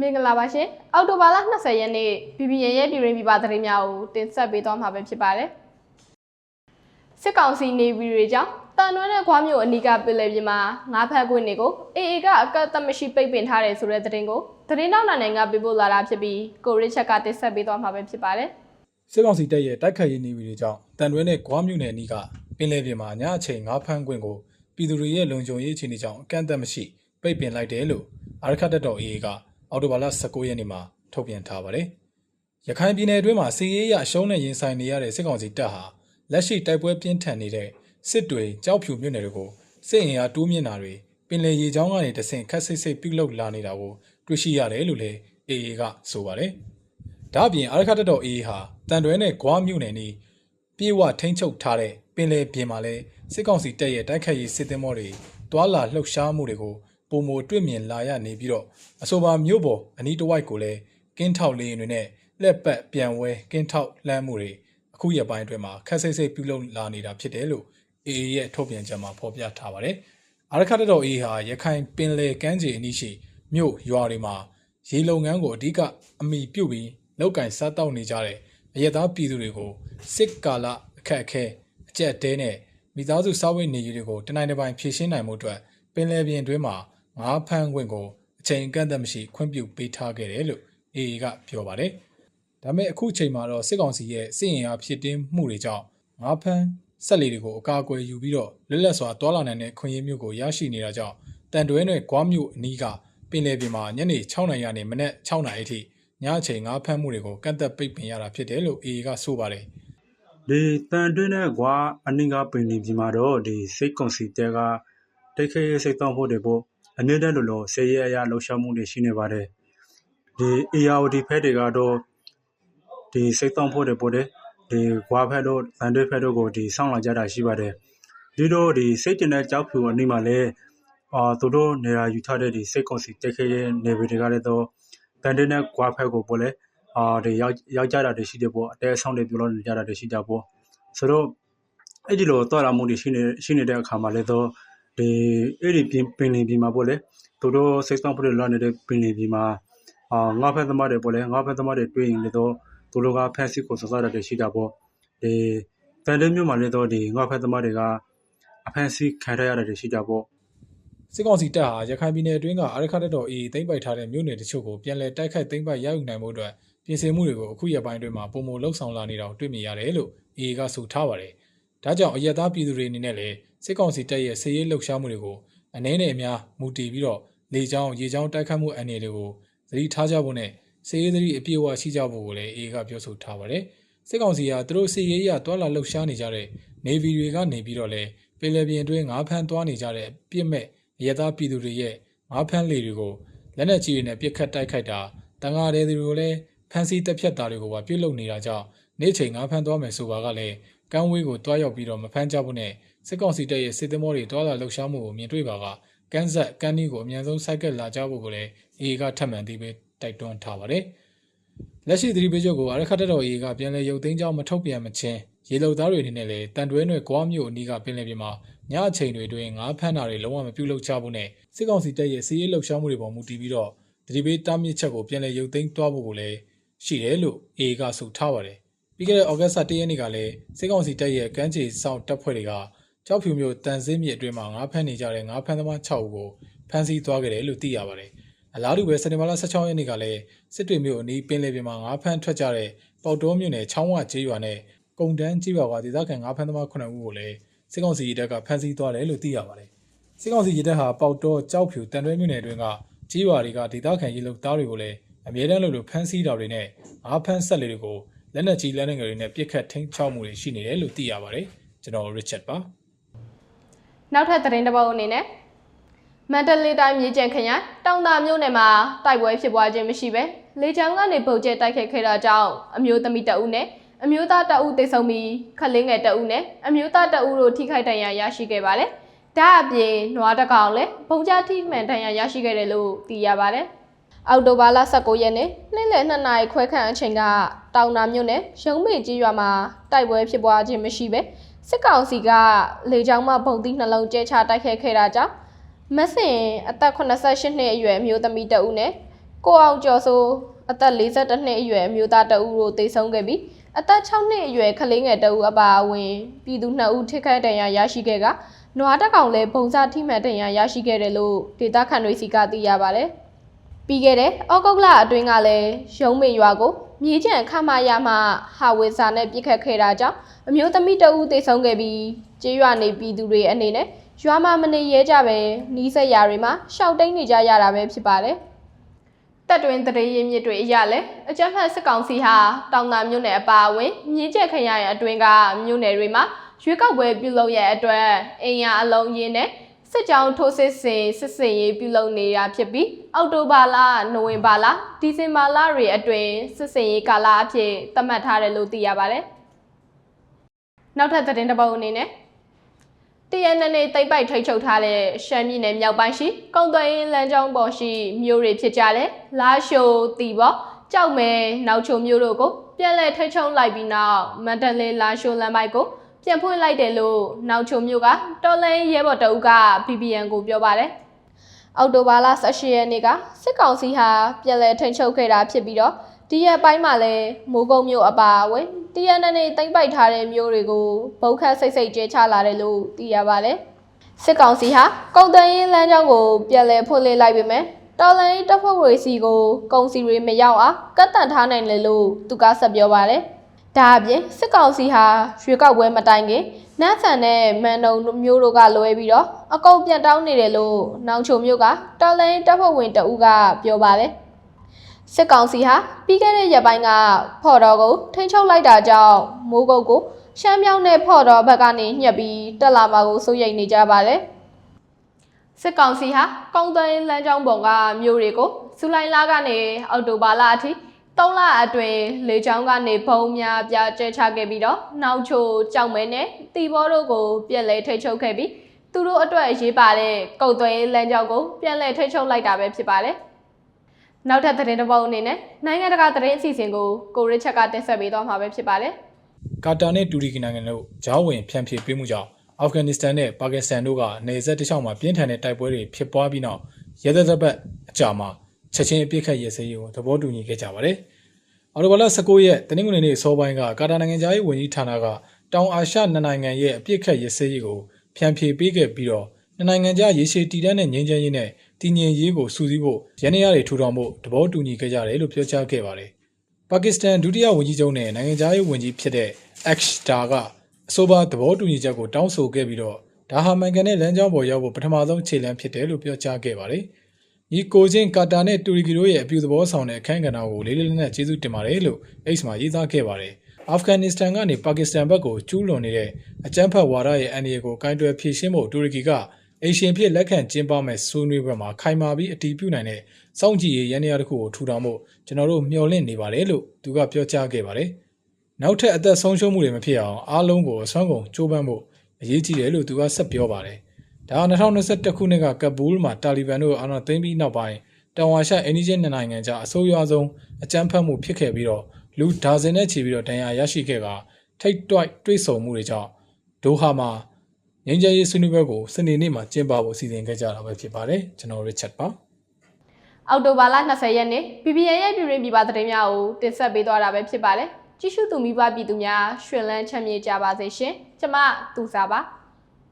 မင်္ဂလာပါရှင်အောက်တိုဘာလ20ရက်နေ့ BBN ရဲ့ပြည်ရင်းပြပသတင်းများကိုတင်ဆက်ပေးသွားမှာပဲဖြစ်ပါတယ်စစ်ကောင်စီနေဗီတွေကြောင့်တန်နွမ်းတဲ့ခွားမျိုးအနီးကပြည်လည်ပြင်မှာငါးဖက်ခွင့်တွေကို AA ကအကန့်အသတ်မရှိပိတ်ပင်ထားတယ်ဆိုတဲ့သတင်းကိုသတင်းတောက်နိုင်ကပေးပို့လာတာဖြစ်ပြီးကိုရစ်ချက်ကတင်ဆက်ပေးသွားမှာပဲဖြစ်ပါတယ်စစ်ကောင်စီတပ်ရဲ့တိုက်ခိုက်ရေးနေဗီတွေကြောင့်တန်တွဲနဲ့ဂွားမြို့နယ်အနီးကပင်လယ်ပြင်မှာညအချိန်ငါးဖမ်းခွင့်ကိုပြည်သူတွေရဲ့လုံခြုံရေးအခြေအနေကြောင့်အကန့်အသတ်မရှိပိတ်ပင်လိုက်တယ်လို့အာရခတ်တပ်တော် AA က အော်တိုဘာလ19ရက်နေ့မှာထုတ်ပြန်ထားပါတယ်။ရခိုင်ပြည်နယ်အတွင်းမှာစီးရေးရအရှုံးနဲ့ရင်ဆိုင်နေရတဲ့စစ်ကောင်စီတပ်ဟာလက်ရှိတိုက်ပွဲပြင်းထန်နေတဲ့စစ်တွေကြောက်ဖြူမြို့နယ်တွေကိုစစ်အင်အားတိုးမြင့်တာတွေပင်လယ်ရေကြောင်းကနေတဆင့်ခက်ဆိတ်ဆိတ်ပြုတ်လုလာနေတာကိုတွေ့ရှိရတယ်လို့လည်း AA ကဆိုပါတယ်။ဒါ့အပြင်အာရခတ်တပ်တော် AA ဟာတန်တွဲနဲ့ဂွားမြို့နယ်နီးပြေဝထိန်းချုပ်ထားတဲ့ပင်လယ်ပြင်မှာလဲစစ်ကောင်စီတပ်ရဲ့တိုက်ခိုက်ရေးစစ်သည်မောတွေတွာလာလှုပ်ရှားမှုတွေကို ပုံမတွေ့မြင်လာရနေပြီးတော့အဆိုပါမြို့ပေါ်အနီးတစ်ဝိုက်ကိုလည်းကင်းထောက်လေးတွေနဲ့လက်ပတ်ပြန်ဝဲကင်းထောက်လှမ်းမှုတွေအခုရက်ပိုင်းအတွင်းမှာခက်ဆိတ်ဆိတ်ပြုလုပ်လာနေတာဖြစ်တယ်လို့ AA ရဲ့ထုတ်ပြန်ချက်မှာဖော်ပြထားပါတယ်အာရခတ်တပ်တော် AA ဟာရခိုင်ပင်လယ်ကမ်းခြေအနီးရှိမြို့ရွာတွေမှာရေလုံငန်းကိုအဓိကအမိပြုတ်ပြီးလောက်ကင်စားတောက်နေကြတဲ့အရက်သားပြည်သူတွေကိုစစ်ကာလအခက်အခဲအကြက်တဲနဲ့မိသားစုစားဝတ်နေရေးတွေကိုတနိုင်တစ်ပိုင်းဖြည့်ရှင်းနိုင်မှုအတွက်ပင်လယ်ပြင်အတွင်းမှာ ငါးဖမ်းခွင့်ကိုအချိန်အကန့်အသတ်မရှိခွင့်ပြုပေးထားခဲ့တယ်လို့ AA ကပြောပါတယ်။ဒါပေမဲ့အခုချိန်မှာတော့စစ်ကောင်စီရဲ့စစ်ရင်အားဖြစ်တင်းမှုတွေကြောင့်ငါးဖမ်းဆက်လီတွေကိုအကာအကွယ်ယူပြီးတော့လက်လက်စွာတွာလာနိုင်တဲ့ခွင့်ရမျိုးကိုရရှိနေတာကြောင့်တန်တွဲနဲ့ဂွားမြို့အနီးကပင်လယ်ပြင်မှာညနေ6နာရီကနေမနက်6နာရီအထိညအချိန်ငါးဖမ်းမှုတွေကိုကန့်သက်ပိတ်ပင်ရတာဖြစ်တယ်လို့ AA ကဆိုပါတယ်ဒီတန်တွင်းနဲ့ကွာအနည်းကပင်လီဒီမှာတော့ဒီစိတ်ကွန်စီတဲက တိတ်ခဲရေးစိတ်တောင်းဖို့တွေပေါ့အမြဲတမ်းလိုလိုဆေးရအရလှုပ်ရှားမှုတွေရှိနေပါတယ်ဒီ ARD ဖက်တွေကတော့ဒီစိတ်တောင်းဖို့တွေပေါ့တဲ့ဒီကွာဖက်တို့တန်တွင်းဖက်တို့ကိုဒီဆောင်းလာကြတာရှိပါတယ်ဒီတော့ဒီစိတ်တင်တဲ့ကြောက်ဖြူအနည်းမှာလည်းအာသူတို့နေရာယူထားတဲ့ဒီစိတ်ကွန်စီတိတ်ခဲရေးနေဗီတွေကလည်းတော့တန်တွင်းနဲ့ကွာဖက်ကိုပေါ့လေအာဒီရောက်ရောက်ကြတာတွေရှိတယ်ပေါ့အတဲအဆောင်တွေပြောလို့နေကြတာတွေရှိကြပေါ့ဆိုတော့အဲ့ဒီလိုတော်လာမှုတွေရှိနေရှိနေတဲ့အခါမှာလည်းတော့ ဒီအဲ့ဒီပင်ပင်လင်ပြည်မှာပေါ့လေသူတို့စိတ်ဆောင်ဖို့လွှမ်းနေတဲ့ပင်လင်ပြည်မှာအာငါးဖက်သမားတွေပေါ့လေငါးဖက်သမားတွေတွေ့ရင်လည်းတော့သူတို့ကဖက်စစ်ကိုစစတာတွေရှိတာပေါ့ဒီတန်တဲ့မြို့မှာလည်းတော့ဒီငါးဖက်သမားတွေကအဖက်စစ်ခံရရတာတွေရှိကြပေါ့စစ်ကောင်စီတပ်ဟာရခိုင်ပြည်နယ်အတွင်းကအာရခတ်တပ်တော် AA သိမ်းပိုက်ထားတဲ့မြို့နယ်တချို့ကိုပြန်လည်တိုက်ခိုက်သိမ်းပိုက်ရယူနိုင်မှုအတွက်ပြင်ဆင်မှုတွေကိုအခုရက်ပိုင်းအတွင်းမှာပုံမလှုပ်ဆောင်လာနေတာကိုတွေ့မြင်ရတယ်လို့ AA ကဆိုထားပါတယ်။ဒါကြောင့်အရက်သားပြည်သူတွေအနေနဲ့လည်း စစ်ကောင်စီတပ်ရဲ့စစ်ရေးလှုပ်ရှားမှုတွေကိုအနည်းနဲ့အများမူတည်ပြီးတော့လေကြောင်းရေကြောင်းတိုက်ခတ်မှုအန္တရာယ်တွေကိုသတိထားကြဖို့နဲ့စစ်ရေးသတိအပြည့်အဝရှိကြဖို့ကိုလည်း AA ကပြောဆိုထားပါတယ်။စစ်ကောင်စီကသူတို့စစ်ရေးရတွာလာလှုပ်ရှားနေကြတဲ့ Navy တွေကနေပြီးတော့လည်းပင်လယ်ပြင်အတွင်းငါးဖမ်းသွားနေကြတဲ့ပြစ်မဲ့အရသားပြည်သူတွေရဲ့ငါးဖမ်းလေတွေကိုလက်နက်ကြီးတွေနဲ့ပစ်ခတ်တိုက်ခိုက်တာတန်ဃာတွေတွေကိုလည်းဖမ်းဆီးတပ်ဖြတ်တာတွေကိုပါပြုတ်လုပ်နေတာကြောင့်နေ့ချိန်ငါးဖမ်းသွားမယ်ဆိုပါကလည်း ကမ်းဝေးကိုတွားရောက်ပြီးတော့မဖမ်းကြဘူးနဲ့စစ်ကောင်စီတပ်ရဲ့စစ်သမောတွေတွားလာလှုပ်ရှားမှုကိုမြင်တွေ့ပါကကန်းဆက်ကန်းနီးကိုအမြန်ဆုံးစိုက်ကက်လာကြဖို့ကိုလည်းအေကထပ်မံပြီးပဲတိုက်တွန်းထားပါတယ်လက်ရှိသတိပေးချက်ကိုအရခတ်တပ်တော်အေကပြန်လည်ရုပ်သိမ်းကြောင်းမထုတ်ပြန်မချင်းရေလုံသားတွေအနေနဲ့လည်းတန်တွဲနယ်ဂွားမြို့အနီးကပင်လယ်ပြင်မှာညအချိန်တွေအတွင်းငါးဖမ်းတာတွေလုံးဝမပြုလုပ်ကြဘူးနဲ့စစ်ကောင်စီတပ်ရဲ့စီးရေးလှုပ်ရှားမှုတွေပေါ်မူတည်ပြီးတော့တတိပေးတားမြစ်ချက်ကိုပြန်လည်ရုပ်သိမ်းသွားဖို့ကိုလည်းရှိတယ်လို့ AA ကဆိုထားပါတယ်။ ပြီးခဲ့တဲ့ဩဂတ်စ်၁ရက်နေ့ကလည်းစစ်ကောင်စီတပ်ရဲ့ကမ်းခြေစောင့်တပ်ဖွဲ့တွေကကြောက်ဖြူမျိုးတန်စင်းမြစ်အတွင်းမှာငါးဖမ်းနေကြတဲ့ငါးဖမ်းသမား6ဦးကိုဖမ်းဆီးသွားခဲ့တယ်လို့သိရပါတယ်။အလားတူပဲစက်တင်ဘာလ16ရက်နေ့ကလည်းစစ်တွေမျိုးအနီးပင်လယ်ပြင်မှာငါးဖမ်းထွက်ကြတဲ့ပေါတော်မြို့နယ်ချောင်းဝကျေးရွာနဲ့ကုံတန်းကျေးရွာကဒေသခံငါးဖမ်းသမား9ဦးကိုလည်းစစ်ကောင်စီရဲတပ်ကဖမ်းဆီးသွားတယ်လို့သိရပါတယ်။စစ်ကောင်စီရဲတပ်ဟာပေါတော့ကြောက်ဖြူတန်တွဲမြို့နယ်အတွင်းကကြီးရွာတွေကဒေသခံရေလုံသားတွေကိုလည်းအမြဲတမ်းလိုလိုဖမ်းဆီးတာတွေနဲ့အားဖမ်းဆက်လေးတွေကို လက်နက်ကြီးလက်နက်ငယ်တွေနဲ့ပစ်ခတ်ထိန်းချောက်မှုတွေရှိနေတယ်လို့သိရပါတယ်။ကျွန်တော် Richard ပါနောက်ထပ်သတင်းတစ်ပုဒ်အနေနဲ့မန္တလေးတိုင်းမြေကျန်ခရိုင်တောင်တာမြို့နယ်မှာတိုက်ပွဲဖြစ်ပွားခြင်းမရှိဘဲလေကြောင်းကနေပုံကျဲတိုက်ခိုက်ခဲ့တာကြောင့်အမျိုးသမီးတအုပ်နဲ့အမျိုးသားတအုပ်တိတ်ဆုံပြီးခလင်းငယ်တအုပ်နဲ့အမျိုးသားတအုပ်တို့ထိခိုက်ဒဏ်ရာရရှိခဲ့ပါတယ်။ဒါအပြင်နွားတစ်ကောင်လည်းပုံကျထိမှန်ဒဏ်ရာရရှိခဲ့တယ်လို့သိရပါတယ်။ အောက်တိုဘာလ19ရက်နေ့နေ့လယ်2နာရီခွဲခန့်အချိန်ကတောင်တာမြို့နယ်ရုံးမေကြီးရွာမှာတိုက်ပွဲဖြစ်ပွားခြင်းမရှိဘဲစစ်ကောင်စီကလေကြောင်းမှပုံသီးနှလုံးကျဲချတိုက်ခိုက်ခဲ့တာကြောင့်မဆင်အသက်88နှစ်အရွယ်အမျိုးသမီးတဦးနဲ့ကိုအောင်ကျော်စိုးအသက်52နှစ်အရွယ်အမျိုးသားတအူးတို့တေဆုံးခဲ့ပြီးအသက်6နှစ်အရွယ်ကလေးငယ်တအူးအပါအဝင်ပြည်သူ2ဦးထိခိုက်ဒဏ်ရာရရှိခဲ့ကနွားတက်ကောင်လည်းပုံစထိမှန်ဒဏ်ရာရရှိခဲ့တယ်လို့ဒေသခံတွေစီကသိရပါတယ်။ ပြီးခဲ့တဲ့ဩဂုတ်လအတွင်းကလည်းရုံးမေရွာကိုမြေကျန်ခမရမှဟာဝစ်စာနဲ့ပြစ်ခတ်ခဲ့တာကြောင့်အမျိုးသမီးတအူးတေဆုံးခဲ့ပြီးကျေးရွာနေပြည်သူတွေအနေနဲ့ရွာမှာမနေရဲကြပဲနီးစက်ရာတွေမှာရှောက်တိန်နေကြရတာပဲဖြစ်ပါတယ်။တက်တွင်တရေရင်းမြစ်တွေအရလဲအကြမ်းဖက်စစ်ကောင်စီဟာတောင်သာမြို့နယ်အပါအဝင်မြင်းကျက်ခရိုင်အတွင်းကမြို့နယ်တွေမှာရွေးကောက်ပွဲပြုလုပ်ရတဲ့အတွက်အင်ယာအလုံးရင်းနဲ့ စစ်ကြောင်းထိုးစစ်ဆင်စစ်စင်ရေးပြုလုပ်နေတာဖြစ်ပြီးအောက်တိုဘာလနိုဝင်ဘာလဒီဇင်ဘာလတွေအတွင်းစစ်စင်ရေးကာလအဖြစ်သတ်မှတ်ထားတယ်လို့သိရပါတယ်။နောက်ထပ်သတင်းတစ်ပုဒ်အနေနဲ့ TNN နဲ့တိတ်ပိုက်ထိတ်ချုပ်ထားတဲ့ရှမ်းပြည်နယ်မြောက်ပိုင်းရှိကုံသွင်းလမ်းကြောင်းပေါ်ရှိမြို့တွေဖြစ်ကြတဲ့လာရှိုတီဘောကြောက်မဲနောက်ချုံမြို့တို့ကိုပြန်လည်ထိတ်ချုပ်လိုက်ပြီးနောက်မန္တလေးလာရှိုလမ်းပိုက်ကို ပြန်ဖွင့်လိုက်တယ်လို့နောက်ချုံမြို့ကတော်လိုင်းရဲဘော်တအုပ်က PPN ကိုပြောပါတယ်။အောက်တိုဘာလ18ရက်နေ့ကစစ်ကောင်စီဟာပြန်လည်ထိန်ချုပ်ခဲ့တာဖြစ်ပြီးတော့ဒီရက်ပိုင်းမှာလည်းမိုးကုံမြို့အပါအဝင်တရနနေတိမ့်ပိုက်ထားတဲ့မြို့တွေကိုဘုတ်ခတ်စိတ်စိတ်ကျဲချလာတယ်လို့သိရပါတယ်။စစ်ကောင်စီဟာကုံတန်ရင်လမ်းကြောင်းကိုပြန်လည်ဖွင့်လှစ်လိုက်ပေမဲ့တော်လိုင်းတပ်ဖွဲ့ဝေစီကိုကုံစီတွေမရောက်အောင်ကတ်တန့်ထားနိုင်တယ်လို့သူကဆက်ပြောပါတယ်။ ဒါအပြင်စစ်ကောင်စီဟာရွှေကောက်ပွဲမတိုင်ခင်နတ်ဆန်နဲ့မန်တုံမျိုးတို့ကလွဲပြီးတော့အကုတ်ပြတ်တောင်းနေတယ်လို့နောင်ချုံမျိုးကတော်လိုင်းတပ်ဖွဲ့ဝင်တအူးကပြောပါတယ်။စစ်ကောင်စီဟာပြီးခဲ့တဲ့ရက်ပိုင်းကဖော်တော်ကိုထိန်းချုပ်လိုက်တာကြောင့်မိုးကုတ်ကိုရှမ်းမြောက်နဲ့ဖော်တော်ဘက်ကနေညှက်ပြီးတက်လာမှာကိုစိုးရိမ်နေကြပါတယ်။စစ်ကောင်စီဟာကုန်းသွင်းလမ်းကြောင်းပေါ်ကမြို့တွေကိုဇူလိုင်လကနေအောက်တိုဘာလအထိ 3လအတွင်းလေကြောင်းကနေဘုံများပြကျဲချခဲ့ပြီးတော့နောက်ချိုကြောက်မဲနဲ့တီဘောတို့ကိုပြန်လဲထိတ်ချုပ်ခဲ့ပြီးသူတို့အတွက်အရေးပါတဲ့ကုတ်သွင်းလမ်းကြောင်းကိုပြန်လဲထိတ်ချုပ်လိုက်တာပဲဖြစ်ပါတယ်။နောက်ထပ်သတင်းတစ်ပုဒ်အနေနဲ့နိုင်ငံတကာသတင်းအစီအစဉ်ကိုကိုရစ်ချက်ကတင်ဆက်ပေးသွားမှာပဲဖြစ်ပါတယ်။ကာတာနဲ့တူရကီနိုင်ငံတို့ဂျောင်းဝင်ဖြန့်ဖြေပေးမှုကြောင့်အာဖဂန်နစ္စတန်နဲ့ပါကစ္စတန်တို့ကနေဆက်တစ်လျှောက်မှာပြင်းထန်တဲ့တိုက်ပွဲတွေဖြစ်ပွားပြီးနောက်ရဲသက်သက်ပတ်အကြာမှာ ချက်ချင်းအပြစ်ခတ်ရဲစည်းရေးကိုသဘောတူညီခဲ့ကြပါတယ်။အော်တိုဘာလ19ရက်တနင်္ဂနွေနေ့စောပိုင်းကကာတာနိုင်ငံသားရေးဝန်ကြီးဌာနကတောင်အာရှနှစ်နိုင်ငံရဲ့အပြစ်ခတ်ရဲစည်းရေးကိုဖြန့်ဖြေပေးခဲ့ပြီးတော့နှစ်နိုင်ငံကြားရေရှည်တည်တံ့တဲ့ငြိမ်းချမ်းရေးနဲ့တည်ငြိမ်ရေးကိုစူးစီးဖို့ရန်နေရတွေထူထောင်ဖို့သဘောတူညီခဲ့ကြတယ်လို့ပြောကြားခဲ့ပါတယ်။ပါကစ္စတန်ဒုတိယဝန်ကြီးချုပ်နဲ့နိုင်ငံခြားရေးဝန်ကြီးဖြစ်တဲ့ Akshtar ကအဆိုပါသဘောတူညီချက်ကိုတောင်းဆိုခဲ့ပြီးတော့ဒါဟာမှန်ကန်တဲ့လမ်းကြောင်းပေါ်ရောက်ဖို့ပထမဆုံးခြေလှမ်းဖြစ်တယ်လို့ပြောကြားခဲ့ပါတယ်။ ညီကိုချင်းကာတာနဲ့တူရကီတို့ရဲ့အပြုသဘောဆောင်တဲ့အခမ်းကဏ္ဍကိုလေးလေးနက်နက်ကျေးဇူးတင်ပါတယ်လို့ X မှာရေးသားခဲ့ပါတယ်။အာဖဂန်နစ္စတန်ကနေပါကစ္စတန်ဘက်ကိုကျူးလွန်နေတဲ့အကြမ်းဖက်ဝါဒရဲ့အန္တရာယ်ကိုကင်တွယ်ဖြေရှင်းဖို့တူရကီကအရှင်ဖြစ်လက်ခံကျင်းပမဲ့ဆွေးနွေးပွဲမှာခိုင်မာပြီးအတီးပြုနိုင်တဲ့စောင့်ကြည့်ရေးရန်ရာတစ်ခုကိုထူထောင်ဖို့ကျွန်တော်တို့မျှော်လင့်နေပါတယ်လို့သူကပြောကြားခဲ့ပါတယ်။နောက်ထပ်အသက်ဆုံးရှုံးမှုတွေမဖြစ်အောင်အားလုံးကိုအစွမ်းကုန်ကြိုးပမ်းဖို့အရေးကြီးတယ်လို့သူကဆက်ပြောပါတယ်။ ဒါက2021ခုနှစ်ကကပူးလ်မှာတာလီဘန်တို့အာဏာသိမ်းပြီးနောက်ပိုင်းတောင်အာရှအိန္ဒိယနိုင်ငံကြားအဆိုးရွားဆုံးအကြမ်းဖက်မှုဖြစ်ခဲ့ပြီးတော့လူဒါဇင်နဲ့ချီပြီးတော့ဒဏ်ရာရရှိခဲ့ကထိတ်တွိုက်တွေးဆုံမှုတွေကြောင့်ဒိုဟာမှာငင်းကြရေးဆွေးနွေးပွဲကိုစနေနေ့မှာကျင်းပဖို့စီစဉ်ခဲ့ကြတာပဲဖြစ်ပါတယ်ကျွန်တော်ရစ်ချက်ပါအောက်တိုဘာလ20ရက်နေ့ PPN ရဲ့ပြည်တွင်းပြည်ပသတင်းများကိုတင်ဆက်ပေးသွားတာပဲဖြစ်ပါတယ်။ကြည့်ရှုသူမိဘပြည်သူများရှင်လန်းချမ်းမြေ့ကြပါစေရှင်။ကျမသူစားပါ။